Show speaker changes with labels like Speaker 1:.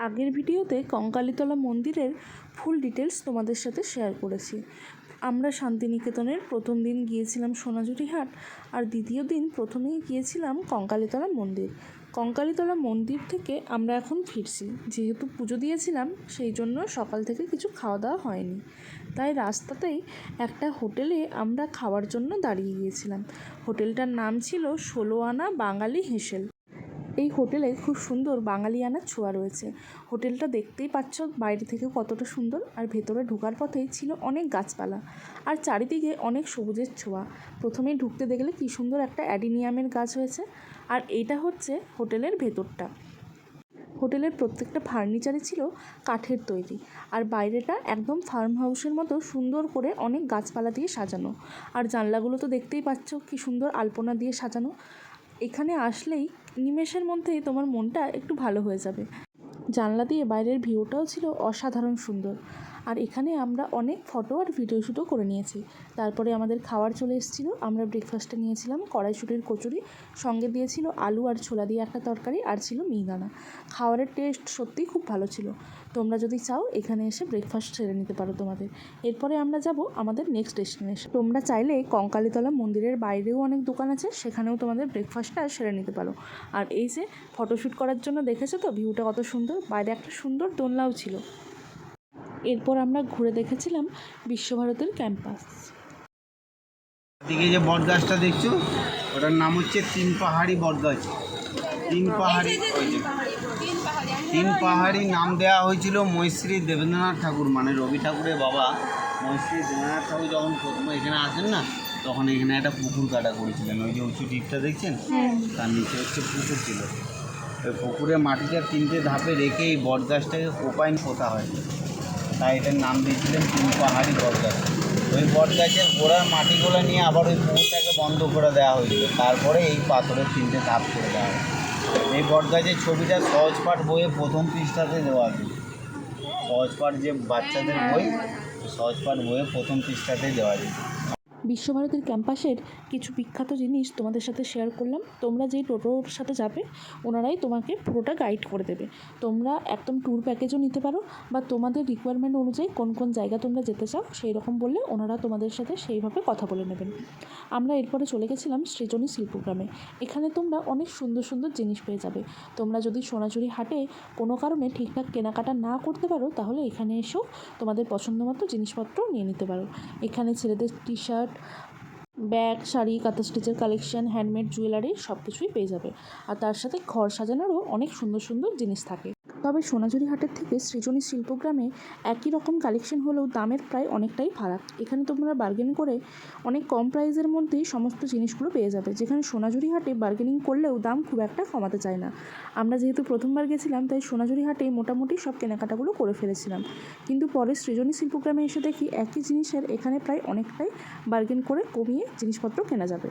Speaker 1: আগের ভিডিওতে কঙ্কালীতলা মন্দিরের ফুল ডিটেলস তোমাদের সাথে শেয়ার করেছি। আমরা শান্তিনিকেতনের প্রথম দিন গিয়েছিলাম সোনাঝুরি হাট আর দ্বিতীয় দিন প্রথমেই গিয়েছিলাম কঙ্কালীতলা মন্দির। কঙ্কালীতলা মন্দির থেকে আমরা এখন ফিরছি। যেহেতু পুজো দিয়েছিলাম, সেই জন্য সকাল থেকে কিছু খাওয়া দাওয়া হয়নি। তাই রাস্তাতেই একটা হোটেলে আমরা খাওয়ার জন্য দাঁড়িয়ে গিয়েছিলাম। হোটেলটার নাম ছিল ষোলো আনা বাঙালি হেসেল। এই হোটেলে খুব সুন্দর বাঙালিয়ানার ছোঁয়া রয়েছে। হোটেলটা দেখতেই পাচ্ছ বাইরে থেকে কতটা সুন্দর আর ভেতরে ঢোকার পথেই ছিল অনেক গাছপালা। আর চারিদিকে অনেক সবুজের ছোঁয়া। প্রথমেই ঢুকতে দেখলে কী সুন্দর একটা অ্যাডিনিয়ামের গাছ হয়েছে। আর এইটা হচ্ছে হোটেলের ভেতরটা। হোটেলের প্রত্যেকটা ফার্নিচারই ছিল কাঠের তৈরি। আর বাইরেটা একদম ফার্ম হাউসের মতো সুন্দর করে অনেক গাছপালা দিয়ে সাজানো। আর জানলাগুলো তো দেখতেই পাচ্ছ কি সুন্দর আলপনা দিয়ে সাজানো। এখানে আসলেই নিমেষের মধ্যেই তোমার মনটা একটু ভালো হয়ে যাবে। জানলা দিয়ে বাইরের ভিউটাও ছিল অসাধারণ সুন্দর। আর এখানে আমরা অনেক ফটো আর ভিডিও শ্যুটও করে নিয়েছি। তারপরে আমাদের খাওয়ার চলে এসেছিল। আমরা ব্রেকফাস্টে নিয়েছিলাম। কড়াইশুটির কচুরি, সঙ্গে দিয়েছিল আলু আর ছোলা দিয়ে একটা তরকারি আর ছিল মিহিদানা। খাওয়ারের টেস্ট সত্যিই খুব ভালো ছিল। তোমরা যদি চাও, এখানে এসে ব্রেকফাস্ট সেরে নিতে পারো তোমাদের। এরপরে আমরা যাব আমাদের নেক্সট ডেস্টিনেশন তোমরা চাইলে কঙ্কালীতলা মন্দিরের বাইরেও অনেক দোকান আছে। সেখানেও তোমাদের ব্রেকফাস্টটা সেরে নিতে পারো। আর এই যে ফটোশ্যুট করার জন্য দেখেছ তো? ভিউটা কত সুন্দর? বাইরে একটা সুন্দর দোলনাও ছিল। এরপর আমরা ঘুরে দেখেছিলাম বিশ্বভারতীর ক্যাম্পাস।
Speaker 2: দিকে যে বট গাছটা দেখছ ওটার নাম হচ্ছে তিন পাহাড়ি বট গাছ তিন পাহাড়ি তিন পাহাড়ি নাম দেওয়া হয়েছিল মৈশ্রী দেবেন্দ্রনাথ ঠাকুর মানে রবি ঠাকুরের বাবা মৈশ্রী দেবেন্দ্রনাথ ঠাকুর যখন প্রথম এখানে আসেন না তখন এখানে একটা পুকুর কাটা করেছিলেন। ওই যে উঁচু টিপটা দেখছেন? তার নিচে হচ্ছে পুকুর ছিল। ওই পুকুরে মাটিটা তিনটে ধাপে রেখে এই বট গাছটাকে কোপাইন পোতা হয়। তাই এটার নাম দিয়েছিলেন তিন পাহাড়ি বটগাছ। ওই বটগাছের গোড়ার মাটিগুলো নিয়ে আবার ওই পুকুরটাকে বন্ধ করে দেওয়া হয়েছিল। তারপরে এই পাথরের তিনটে ধাপ করে দেওয়া হয়। এই বটগাছের ছবিটা সহজপাঠ বইয়ে প্রথম পৃষ্ঠাতে দেওয়া আছে। সহজপাঠ যে বাচ্চাদের বই সহজপাঠ বইয়ে প্রথম পৃষ্ঠাতেই দেওয়া আছে।
Speaker 1: বিশ্বভারতীর ক্যাম্পাসের কিছু বিখ্যাত জিনিস তোমাদের সাথে শেয়ার করলাম। তোমরা যেই টোটোর সাথে যাবে, ওনারাই তোমাকে পুরোটা গাইড করে দেবে। তোমরা একদম ট্যুর প্যাকেজও নিতে পারো বা তোমাদের রিকোয়ারমেন্ট অনুযায়ী কোন কোন জায়গা তোমরা যেতে চাও সেই রকম বললে ওনারা তোমাদের সাথে সেইভাবে কথা বলে নেবেন। আমরা এরপরে চলে গেছিলাম সৃজনী শিল্পগ্রামে। এখানে তোমরা অনেক সুন্দর সুন্দর জিনিস পেয়ে যাবে। তোমরা যদি সোনাঝুরি হাটে কোনো কারণে ঠিকঠাক কেনাকাটা না করতে পারো, তাহলে এখানে এসেও তোমাদের পছন্দ মতো জিনিসপত্র নিয়ে নিতে পারো। এখানে ছেলেদের টি শার্ট ব্যাগ, শাড়ি, কাঁথা স্টিচের কালেকশন হ্যান্ডমেড জুয়েলারি সব কিছুই পেয়ে যাবে। আর তার সাথে ঘর সাজানোরও অনেক সুন্দর সুন্দর জিনিস থাকে। তবে সোনাঝুরি হাটের থেকে সৃজনী শিল্পগ্রামে একই রকম কালেকশন হলেও দামের প্রায় অনেকটাই ফারাক। এখানে তোমরা বার্গেন করে অনেক কম প্রাইসের মধ্যেই সমস্ত জিনিসগুলো পেয়ে যাবে। যেখানে সোনাঝুরি হাটে বার্গেনিং করলেও দাম খুব একটা কমাতে চায় না। আমরা যেহেতু প্রথমবার গেছিলাম, তাই সোনাঝুরি হাটে মোটামুটি সব কেনাকাটাগুলো করে ফেলেছিলাম। কিন্তু পরে সৃজনী শিল্পগ্রামে এসে দেখি একই জিনিসের এখানে প্রায় অনেকটাই বার্গেন করে কমিয়ে জিনিসপত্র কেনা যাবে।